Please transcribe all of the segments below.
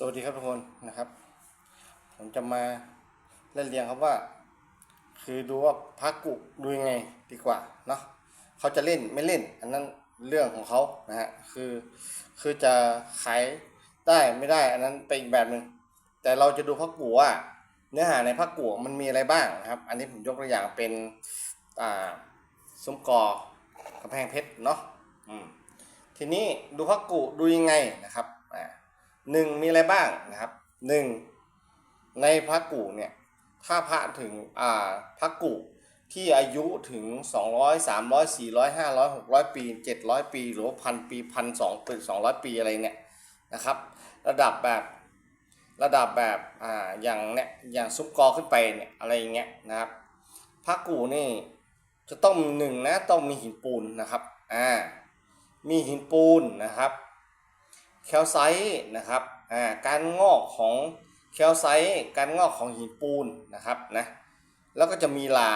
สวัสดีครับทุกคนนะครับ ผมจะมาเล่นเรียงครับว่า คือดูว่าพักกุดูยังไงดีกว่าเนาะเขาจะเล่นไม่เล่น อันนั้นเรื่องของเขานะฮะคือคือจะขายได้ไม่ได้ อันนั้นเป็นอีกแบบหนึ่งแต่เราจะดูพักกุว่า เนื้อหาในพักกุมันมีอะไรบ้างนะครับ อันนี้ผมยกตัวอย่างเป็นอ่าซุ้มกอกำแพงเพชรเนาะอืมทีนี้ดูพักกุดูยังไงนะครับ หนึ่งมีอะไรบ้างนะครับหนึ่งในพระกุเนี่ยถ้าพระถึงอ่าพระกุที่อายุถึง 200 300 400 500 600 ปี 700 ปี หรือพันปีพันสองปี200ปีอะไรเนี่ยนะครับ ระดับแบบระดับแบบอ่าอย่างเนี่ยอย่างซุปกอขึ้นไปเนี่ยอะไรอย่างเงี้ยนะครับพระกุนี่จะต้องหนึ่งนะต้องมีหินปูนนะครับอ่ามีหินปูนนะครับ แคลไซต์นะครับอ่าการงอกของแคลไซต์การงอกของหินปูนนะครับนะแล้วก็จะมีลา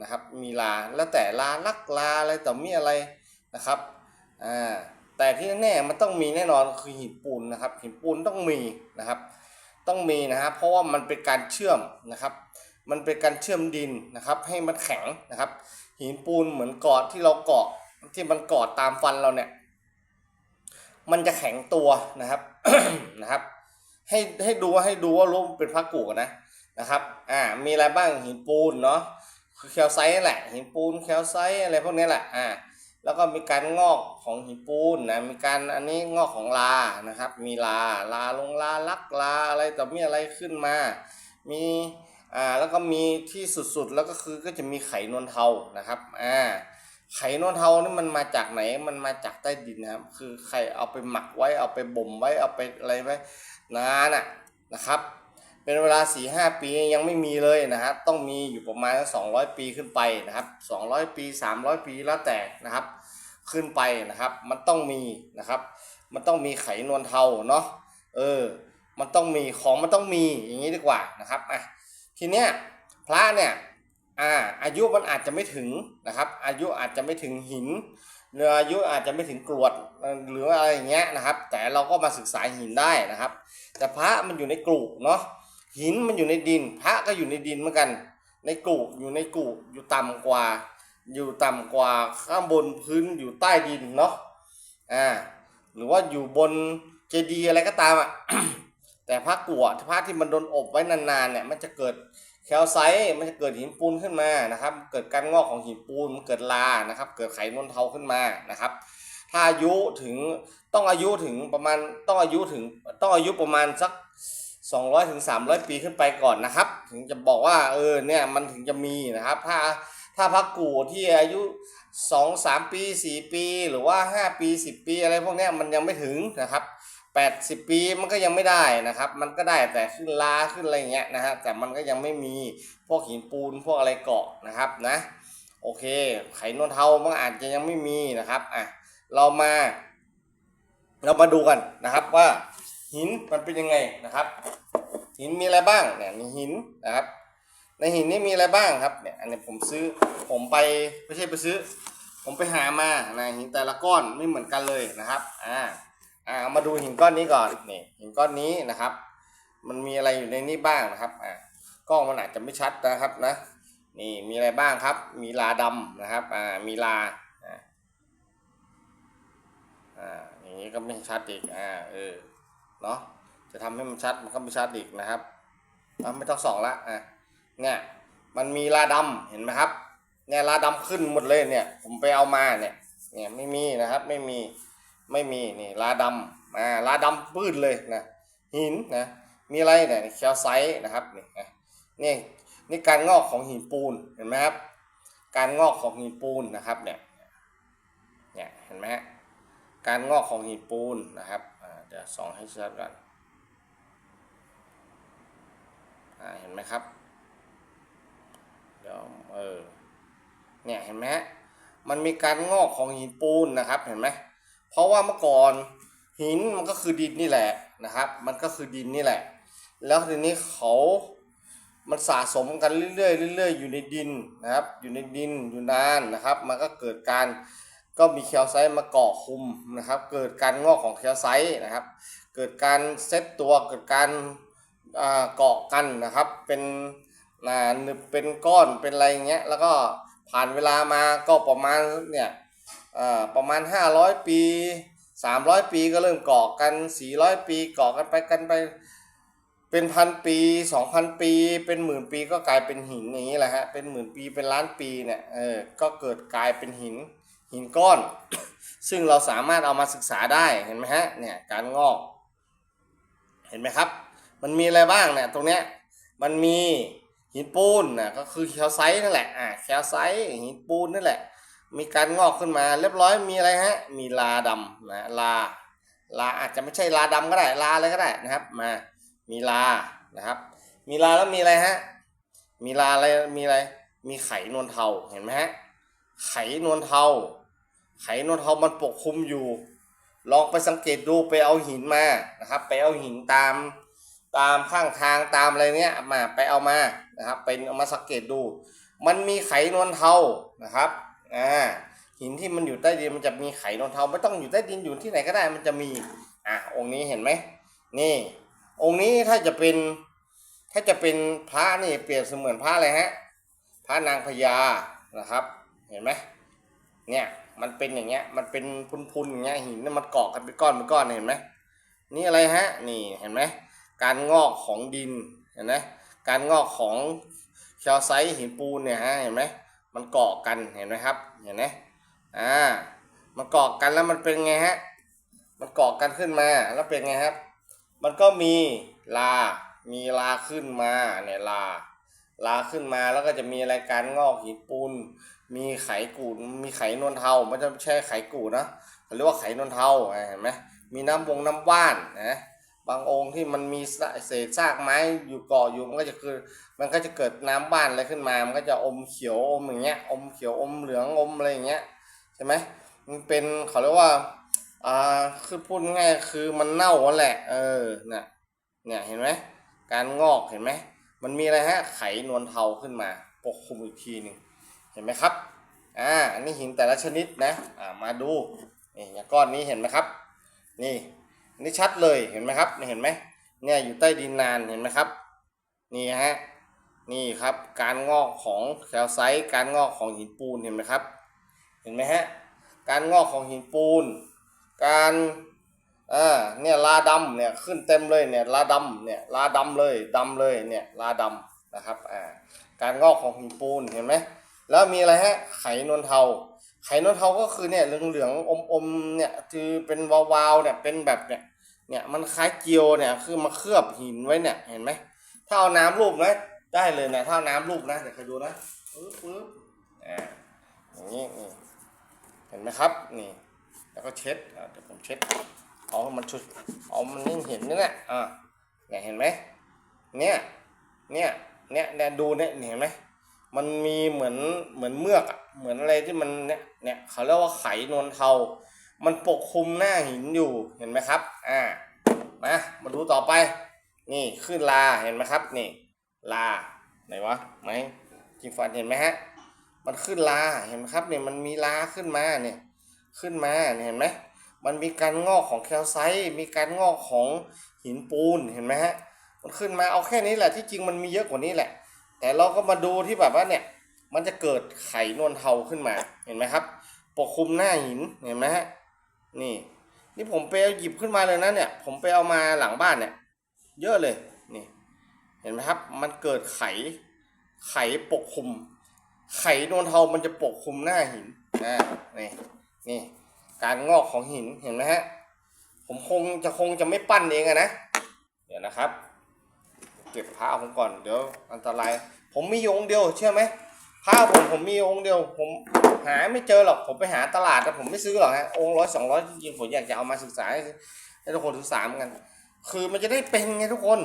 นะครับมีลาแล้วแต่ลาลักลาอะไรต่อมีอะไรนะครับอ่าแต่ที่แน่ๆมันต้องมีแน่นอนคือหินปูนนะครับหินปูนต้องมีนะครับ ต้องมีนะครับเพราะว่ามันเป็นการเชื่อมนะครับ มันเป็นการเชื่อมดินนะครับให้มันแข็งนะครับ หินปูนเหมือนกาะที่เราเกาะที่มันเกาะตามฟันเราเนี่ย มันจะแข็งตัวนะครับนะครับ ให้ให้ดูให้ดูว่ารูปเป็นพระกุนะนะครับ อ่า มีอะไรบ้างหินปูนเนาะคือแคลไซต์แหละหินปูนแคลไซต์อะไรพวกนี้แหละอ่าแล้วก็มีการงอกของหินปูนนะมีการอันนี้งอกของลานะครับ มีลาลาลงลาลักลาอะไรต่อมีอะไรขึ้นมา มีอ่าแล้วก็มีที่สุดๆแล้วก็คือก็จะมีไขนวลเทานะครับอ่า ไข่นวลเทานี่มันมาจากไหน มันมาจากใต้ดินนะครับ คือใครเอาไปหมักไว้ เอาไปบ่มไว้ เอาไปอะไรไว้นานอะนะครับ เป็นเวลา4ีหปียังไม่มีเลยนะครับ ต้องมีอยู่ประมาณ 200 ปีขึ้นไปนะครับ 200 ปี 300 ปีแล้วแต่นะครับ ขึ้นไปนะครับ มันต้องมีนะครับ มันต้องมีไขนวลเทาเนาะ เออ มันต้องมีของมันต้องมีอย่างนี้ดีกว่านะครับ อะ ทีเนี้ยพระเนี่ย อ่าอายุมันอาจจะไม่ถึงนะครับ อายุอาจจะไม่ถึงหินหรืออายุอาจจะไม่ถึงกรวดหรืออะไรอย่างเงี้ยนะครับ แต่เราก็มาศึกษาหินได้นะครับ แต่พระมันอยู่ในกรุเนาะหินมันอยู่ในดิน พระก็อยู่ในดินเหมือนกัน ในกรุอยู่ในกรุอยู่ต่ำกว่า อยู่ต่ำกว่าข้างบนพื้นอยู่ใต้ดินเนาะอ่าหรือว่าอยู่บนเจดีย์อะไรก็ตามอะ แต่พระกัวพระที่มันโดนอบไว้นานๆเนี่ยมันจะเกิดแคลไซต์มันจะเกิดหินปูนขึ้นมานะครับ เกิดการงอกของหินปูนมันเกิดลานะครับ เกิดไขนวลเทาขึ้นมานะครับ ถ้าอายุถึงต้องอายุถึงประมาณต้องอายุถึงต้องอายุประมาณสัก 200ถึง300 ปีขึ้นไปก่อนนะครับ ถึงจะบอกว่าเออเนี่ยมันถึงจะมีนะครับ ถ้าถ้าพักกูที่อายุ 2 3 ปี 4 ปี หรือว่า 5 ปี 10 ปีอะไรพวกนี้มันยังไม่ถึงนะครับ 80 ปีมันก็ยังไม่ได้นะครับ มันก็ได้แต่ขึ้นลาขึ้นอะไรเงี้ยนะฮะแต่มันก็ยังไม่มีพวกหินปูนพวกอะไรเกาะนะครับนะโอเค ไขนวลเทามันอาจจะยังไม่มีนะครับอะเรามา เรามาดูกันนะครับว่าหินมันเป็นยังไงนะครับ หินมีอะไรบ้างเนี่ยมีหินนะครับ ในหินนี่มีอะไรบ้างครับเนี่ยอันนี้ผมซื้อผมไปไม่ใช่ไปซื้อ ผมไปหามานะหินแต่ละก้อนไม่เหมือนกันเลยนะครับอ่า อ่ามาดูหินก้อนนี้ก่อนนี่หินก้อนนี้นะครับ มันมีอะไรอยู่ในนี้บ้างนะครับอ่ากล้องมันอาจจะไม่ชัดนะครับนะ นี่มีอะไรบ้างครับ มีลาดำนะครับอ่ามีลาอ่าอ่าอย่างนี้ก็ไม่ชัดอีกอ่าเออเนาะจะทำให้มันชัดมันก็ไม่ชัดอีกนะครับอะไม่ต้องส่องละอะเนี่ยมันมีลาดำเห็นไหมครับเนี่ยลาดำขึ้นหมดเลยเนี่ย ผมไปเอามาเนี่ยเนี่ยไม่มีนะครับ ไม่มี ไม่มีนี่ลาดำอ่าลาดำปื้นเลยนะหินนะมีอะไรเนี่ยแคลไซต์นะครับนี่นี่นี่การงอกของหินปูนเห็นไหมครับการงอกของหินปูนนะครับเนี่ยเนี่ยเห็นไหมฮะการงอกของหินปูนนะครับเดี๋ยวส่องให้ชัดก่อนเห็นไหมครับเดี๋ยวเออเนี่ยเห็นไหมฮะมันมีการงอกของหินปูนนะครับเห็นไหม เพราะว่าเมื่อก่อนหินมันก็คือดินนี่แหละนะครับ มันก็คือดินนี่แหละ แล้วทีนี้เขามันสะสมกันเรื่อยๆเรื่อยๆอยู่ในดินนะครับ อยู่ในดินอยู่นานนะครับ มันก็เกิดการก็มีแคลไซต์มาเกาะคุมนะครับ เกิดการงอกของแคลไซต์นะครับ เกิดการเซตตัวเกิดการเกาะกันนะครับ เป็นอ่าหนึบเป็นก้อนเป็นอะไรอย่างเงี้ยแล้วก็ผ่านเวลามาก็ประมาณเนี่ย ประมาณ 500 ปี 300 ปีก็เริ่มเกาะกัน 400 ปีเกาะกันไปกันไป เป็นพันปีสองพันปี เป็นหมื่นปีก็กลายเป็นหินอย่างนี้แหละฮะเป็นหมื่นปีเป็นล้านปีเนี่ยเออก็เกิดกลายเป็นหินหินก้อน ซึ่งเราสามารถเอามาศึกษาได้เห็นไหมฮะเนี่ยการงอก เห็นไหมครับ มันมีอะไรบ้างเนี่ยตรงเนี้ยมันมีหินปูนนะก็คือแคลไซต์นั่นแหละอ่าแคลไซต์หินปูนนั่นแหละ มีการงอกขึ้นมาเรียบร้อยมีอะไรฮะ มีลาดำนะลา ลาอาจจะไม่ใช่ลาดำก็ได้ลาอะไรก็ได้นะครับ มามีลานะครับ มีลาแล้วมีอะไรฮะ มีลาอะไรมีอะไร มีไขนวลเทาเห็นไหมฮะไขนวลเทา ไขนวลเทามันปกคลุมอยู่ ลองไปสังเกตดูไปเอาหินมานะครับ ไปเอาหินตามตามข้างทางตามอะไรเนี้ยมาไปเอามานะครับเป็นเอามาสังเกตดู มันมีไขนวลเทานะครับ อ่าหินที่มันอยู่ใต้ดินมันจะมีไข่นวลเทาไม่ต้องอยู่ใต้ดินอยู่ที่ไหนก็ได้มันจะมี อะองค์นี้เห็นไหมนี่ องค์นี้ถ้าจะเป็น ถ้าจะเป็นพระนี่เปรียบเสมือนพระอะไรฮะพระนางพญานะครับ เห็นไหมเนี่ยมันเป็นอย่างเงี้ย มันเป็นพุนๆอย่างเงี้ยหินนี่มันเกาะกันเป็นก้อนเป็นก้อนเห็นไหมนี่อะไรฮะ นี่เห็นไหมการงอกของดินเห็นไหมการงอกของแคลไซต์หินปูนเนี่ยฮะเห็นไหม มันเกาะกันเห็นไหมครับเห็นไหมอ่ามันเกาะกันแล้วมันเป็นไงฮะมันเกาะกันขึ้นมาแล้วเป็นไงครับ มันก็มีลา มีลาขึ้นมาเนี่ยลา ลาขึ้นมาแล้วก็จะมีรายการงอกหินปูน มีไขกูด มีไขนวลเทาไม่ใช่ไขกูดนะเรียกว่าไขนวลเทาเห็นไหมมีน้ำวงน้ำว่านนะ บางองค์ที่มันมีเศษซากไม้อยู่เกาะอยู่มันก็จะคือมันก็จะเกิดน้ำว่านอะไรขึ้นมา มันก็จะอมเขียวอมอย่างเงี้ยอมเขียวอมเหลืองอมอะไรอย่างเงี้ยใช่ไหมมันเป็นเขาเรียกว่าอ่าคือพูดง่ายคือมันเน่าแหละ เออเนี่ยเนี่ยเห็นไหมการงอกเห็นไหมมันมีอะไรฮะไขนวลเทาขึ้นมา ปกคลุมอีกทีหนึ่งเห็นไหมครับอ่าอันนี้หินแต่ละชนิดนะอ่ามาดูนี่ก้อนนี้เห็นไหมครับ นี่ นี่ชัดเลยเห็นไหมครับเห็นไหมเนี่ยอยู่ใต้ดินนานเห็นไหมครับนี่ฮะนี่ครับการงอกของแคลไซต์การงอกของหินปูนเห็นไหมครับ เห็นไหมฮะการงอกของหินปูน การอ่าเนี่ยลาดำเนี่ยขึ้นเต็มเลยเนี่ยลาดำเนี่ยลาดำเลยดำเลยเนี่ยลาดำนะครับอ่าการงอกของหินปูนเห็นไหมแล้วมีอะไรฮะไขนวลเทา ไข่นวลเทาก็คือเนี่ยเหลืองๆอมๆเนี่ยคือเป็นวาวๆเนี่ยเป็นแบบเนี่ยเนี่ยมันคล้ายเจียวเนี่ยคือมาเคลือบหินไว้เนี่ยเห็นไหมถ้าเอาน้ำรูปนะได้เลยนะถ้าเอาน้ำรูปนะเดี๋ยวใครดูนะปึ๊บปึ๊บอ่าอย่างนี้นี่เห็นไหมครับนี่แล้วก็เช็ดเดี๋ยวผมเช็ดเอามันชุดเอามันนี่เห็นนี่แหละอ่าเนี่ยเห็นไหมเนี่ยเนี่ยเนี่ยเนี่ยดูเนี่ยเห็นไหมมันมีเหมือนเหมือนเมือกอะ เหมือนอะไรที่มันเนี่ยเนี่ยเขาเรียกว่าไขนวลเทา มันปกคลุมหน้าหินอยู่เห็นไหมครับ อ่ามามาดูต่อไป นี่ขึ้นลาเห็นไหมครับ นี่ ลาไหนวะไหมจิงฟันเห็นไหมฮะ มันขึ้นลาเห็นไหมครับเนี่ยมันมีลาขึ้นมาเนี่ยขึ้นมาเนี่ยเห็นไหมมันมีการงอกของแคลไซต์มีการงอกของหินปูนเห็นไหมฮะมันขึ้นมาเอาแค่นี้แหละที่จริงมันมีเยอะกว่านี้แหละ แต่เราก็มาดูที่แบบว่าเนี่ย มันจะเกิดไข่นวลเทาขึ้นมาเห็นไหมครับ ปกคลุมหน้าหินเห็นไหมฮะนี่ นี่ผมไปเอาหยิบขึ้นมาเลยนะเนี่ย ผมไปเอามาหลังบ้านเนี่ย เยอะเลยนี่ เห็นไหมครับ มันเกิดไขไขปกคลุม ไข่นวลเทามันจะปกคลุมหน้าหินอ่านี่นี่ การงอกของหินเห็นไหมฮะผมคงจะคงจะไม่ปั้นเองอะนะเดี๋ยวนะครับ เก็บผ้าผมก่อนเดี๋ยวอันตราย ผมมีองเดียวเชื่อไหม ผ้าผมผมมีองค์เดียว ผมหาไม่เจอหรอกผมไปหาตลาดแต่ผมไม่ซื้อหรอกฮะองค์ร้อยสองร้อยจริงผมอยากจะเอามาศึกษาให้ทุกคนศึกษาเหมือนกัน คือมันจะได้เป็นไงทุกคน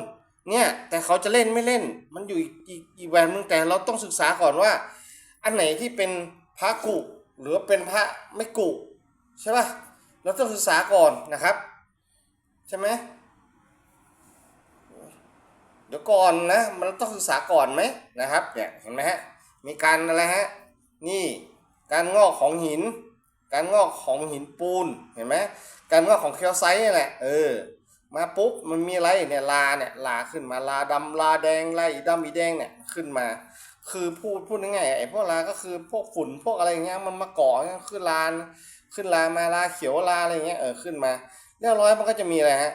เนี่ย แต่เขาจะเล่นไม่เล่น มันอยู่อีกอีกอีกแบบนึงแต่เราต้องศึกษาก่อนว่า อันไหนที่เป็นพระกุหรือเป็นพระไม่กุใช่ป่ะเราต้องศึกษาก่อนนะครับ ใช่ไหมเดี๋ยวก่อนนะ มันต้องศึกษาก่อนไหมนะครับเนี่ยเห็นไหมฮะ มีการอะไรฮะ นี่การงอกของหิน การงอกของหินปูน เห็นไหมการงอกของแคลไซต์นี่แหละ เออ มาปุ๊บมันมีอะไรเนี่ยลาเนี่ยลาขึ้นมาลาดำลาแดงลาอีดำอีแดงเนี่ยขึ้นมา คือพูดพูดง่ายๆไอ้พวกลาก็คือพวกฝุ่นพวกอะไรเงี้ยมันมาเกาะขึ้นลาน ขึ้นลามาลาเขียวลาอะไรเงี้ยเออขึ้นมาเรียบร้อยมันก็จะมีอะไรฮะ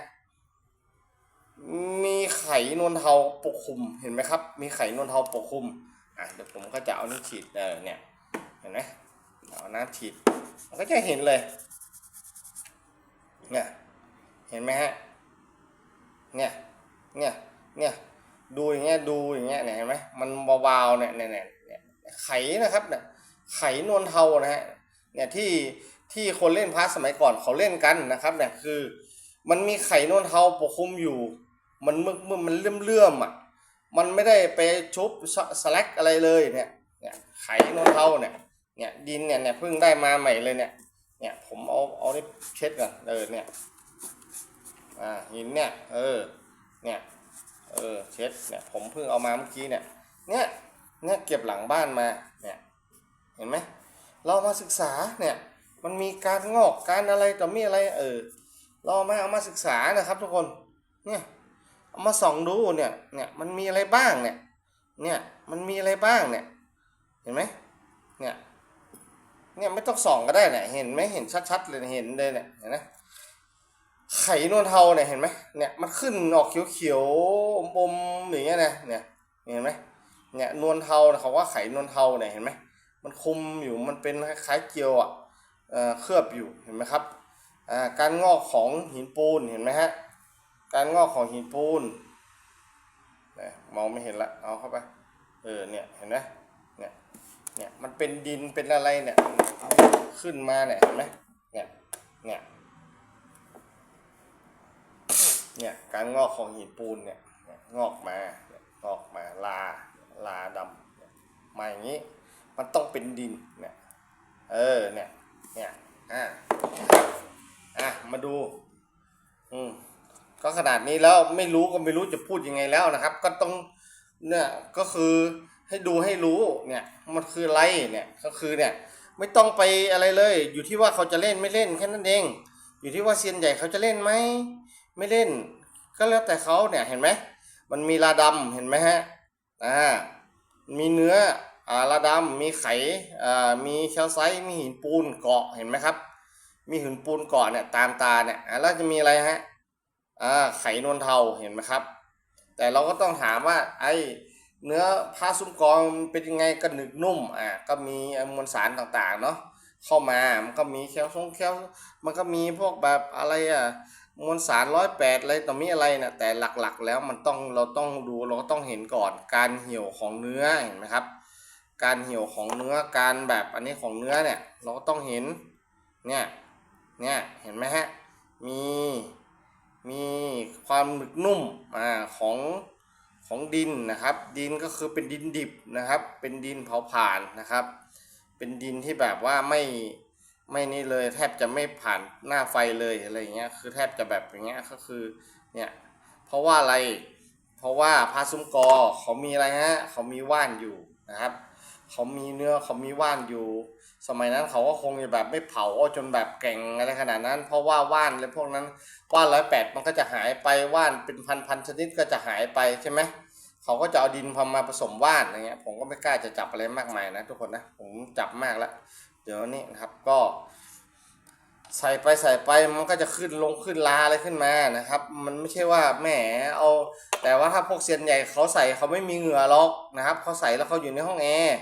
มีไข่นวลเทาปกคลุมเห็นไหมครับ มีไข่นวลเทาปกคลุม อะเดี๋ยวผมก็จะเอานี่ฉีดเออเนี่ยเห็นไหมเอาน้ำฉีดมันก็จะเห็นเลยเนี่ยเห็นไหมฮะเนี่ยเนี่ยเนี่ยดูอย่างเงี้ยดูอย่างเงี้ยเนี่ยเห็นไหมมันวาๆเนี่ยเนี่ยเนี่ยเนี่ยไขนะครับเนี่ยไขนวลเทานะฮะเนี่ยที่ที่คนเล่นพาร์ทสมัยก่อนเขาเล่นกันนะครับเนี่ยคือ มันมีไข่นวลเทาปกคลุมอยู่ มันมึกมึกมันเลื่อมเลื่อมๆอะ มันไม่ได้ไปชุบสสแลกอะไรเลยเนี่ยเนี่ยไข่นวลเทาเนี่ยเนี่ยดินเนี่ยเนี่ยเพิ่งได้มาใหม่เลยเนี่ยเนี่ยผมเอาเอานี่เช็ดก่อนเออเนี่ยอ่าหินเนี่ยเออเนี่ยเออเช็ดเนี่ยผมเพิ่งเอามาเมื่อกี้เนี่ยเนี่ยเนี่ยเก็บหลังบ้านมาเนี่ยเห็นไหมเรามาศึกษาเนี่ยมันมีการงอกการอะไรต่อมีอะไรเออเรามาเอามาศึกษานะครับทุกคนเนี่ย เอามาส่องดูเนี่ยเนี่ยมันมีอะไรบ้างเนี่ยเนี่ยมันมีอะไรบ้างเนี่ยเห็นไหมเนี่ยเนี่ยไม่ต้องส่องก็ได้เนี่ยเห็นไหมเห็นชัดๆเลยเห็นเลยเนี่ยเห็นไหมไข่นวลเทาเนี่ยเห็นไหมเนี่ยมันขึ้นออกเขียวๆอมๆอย่างเงี้ยนะเนี่ยเห็นไหมเนี่ยนวลเทาเขาว่าไข่นวลเทาเนี่ยเห็นไหมมันคุมอยู่มันเป็นคล้ายๆเกลียวอะเคลือบอยู่เห็นไหมครับการงอกของหินปูนเห็นไหมฮะ การงอกของหินปูนนี่ยมองไม่เห็นละเอาเข้าไป เออเนี่ยเห็นไหมเนี่ยเนี่ยมันเป็นดินเป็นอะไรเนี่ยขึ้นมาเนี่ยเห็นไหมเนี่ยเนี่ยเนี่ยการงอกของหินปูนเนี่ยงอกมางอกมาลาลาดำมาอย่างนี้มันต้องเป็นดินเนี่ยเออเนี่ยเนี่ยอะอะมาดูอืม ก็ขนาดนี้แล้วไม่รู้ก็ไม่รู้จะพูดยังไงแล้วนะครับ ก็ต้องเนี่ยก็คือให้ดูให้รู้เนี่ยมันคืออะไรเนี่ยก็คือเนี่ยไม่ต้องไปอะไรเลย อยู่ที่ว่าเขาจะเล่นไม่เล่นแค่นั้นเอง อยู่ที่ว่าเซียนใหญ่เขาจะเล่นไหมไม่เล่น ก็แล้วแต่เขาเนี่ยเห็นไหมมันมีลาดำเห็นไหมฮะอ่ามีเนื้ออ่าลาดำมีไขอ่ามีแคลไซต์มีหินปูนเกาะเห็นไหมครับ มีหินปูนเกาะเนี่ยตามตาเนี่ยแล้วจะมีอะไรฮะ อ่าไขนวลเทาเห็นไหมครับ แต่เราก็ต้องถามว่าไอเนื้อผ้าซุ้มกองเป็นยังไงก็หนึกนุ่มอ่าก็มีมวลสารต่างๆเนาะเข้ามามันก็มีแคลซงแคลมันก็มีพวกแบบอะไรอะมวลสารร้อยแปดอะไรต่อมีอะไรนะแต่หลักๆแล้วมันต้องเราต้องดูเราก็ต้องเห็นก่อนการเหี่ยวของเนื้อเห็นไหมครับ การเหี่ยวของเนื้อการแบบอันนี้ของเนื้อเนี่ยเราก็ต้องเห็นเนี่ยเนี่ยเห็นไหมฮะมี มีความหนึบนุ่มอ่าของของดินนะครับ ดินก็คือเป็นดินดิบนะครับ เป็นดินเผาผ่านนะครับ เป็นดินที่แบบว่าไม่ไม่นี่เลยแทบจะไม่ผ่านหน้าไฟเลยอะไรเงี้ยคือแทบจะแบบอย่างเงี้ยก็คือเนี่ยเพราะว่าอะไร เพราะว่าพาซุ้มกอเขามีอะไรฮะเขามีว่านอยู่ นะครับเขามีเนื้อเขามีว่านอยู่ สมัยนั้นเขาก็คงจะแบบไม่เผาจนแบบแก่งอะไรขนาดนั้น เพราะว่าว่านอะไรพวกนั้นว่านร้อยแปดมันก็จะหายไปว่านเป็นพันพันชนิดก็จะหายไปใช่ไหมเขาก็จะเอาดินพอมาผสมว่านอะไรเงี้ยผมก็ไม่กล้าจะจับอะไรมากมายนะทุกคนนะผมจับมากแล้วเดี๋ยวนี้นะครับก็ ใส่ไปใส่ไปมันก็จะขึ้นลงขึ้นลาอะไรขึ้นมานะครับ มันไม่ใช่ว่าแหมเอา แต่ว่าถ้าพวกเซียนใหญ่เขาใส่เขาไม่มีเหงื่อหรอกนะครับเขาใส่แล้วเขาอยู่ในห้องแอร์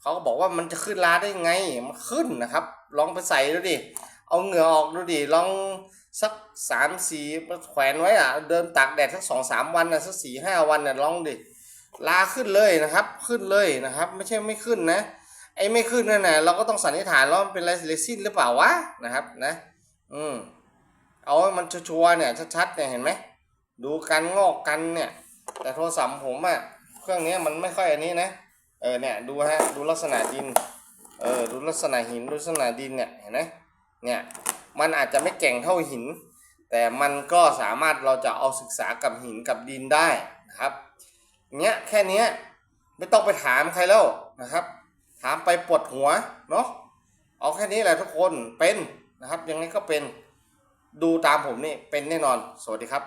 เขาก็บอกว่ามันจะขึ้นลาได้ยังไงมันขึ้นนะครับ ลองไปใส่ดูดิเอาเหงื่อออกดูดิลองสักสามสี่แขวนไว้อะเดินตากแดดสักสองสามวันนะสักสี่ห้าวันน่ะลองดิลาขึ้นเลยนะครับ ขึ้นเลยนะครับ ไม่ใช่ไม่ขึ้นนะ ไอ้ไม่ขึ้นนั่นนะเราก็ต้องสันนิษฐานว่ามันเป็นไรเรซินหรือเปล่าวะนะครับนะ อืมเอามันชัวร์เนี่ยชัดๆเนี่ยเห็นไหมดูการงอกกันเนี่ย แต่โทรศัพท์ผมอะเครื่องนี้มันไม่ค่อยอันนี้นะเออเนี่ยดูฮะดูลักษณะดินเออดูลักษณะหินดูลักษณะดินเนี่ยเห็นไหมเนี่ยมันอาจจะไม่เก่งเท่าหิน แต่มันก็สามารถเราจะเอาศึกษากับหินกับดินได้นะครับเนี้ยแค่เนี้ยไม่ต้องไปถามใครแล้วนะครับ ถามไปปวดหัวเนาะเอาแค่นี้แหละทุกคนเป็นนะครับยังไงก็เป็นดูตามผมนี่เป็นแน่นอน สวัสดีครับ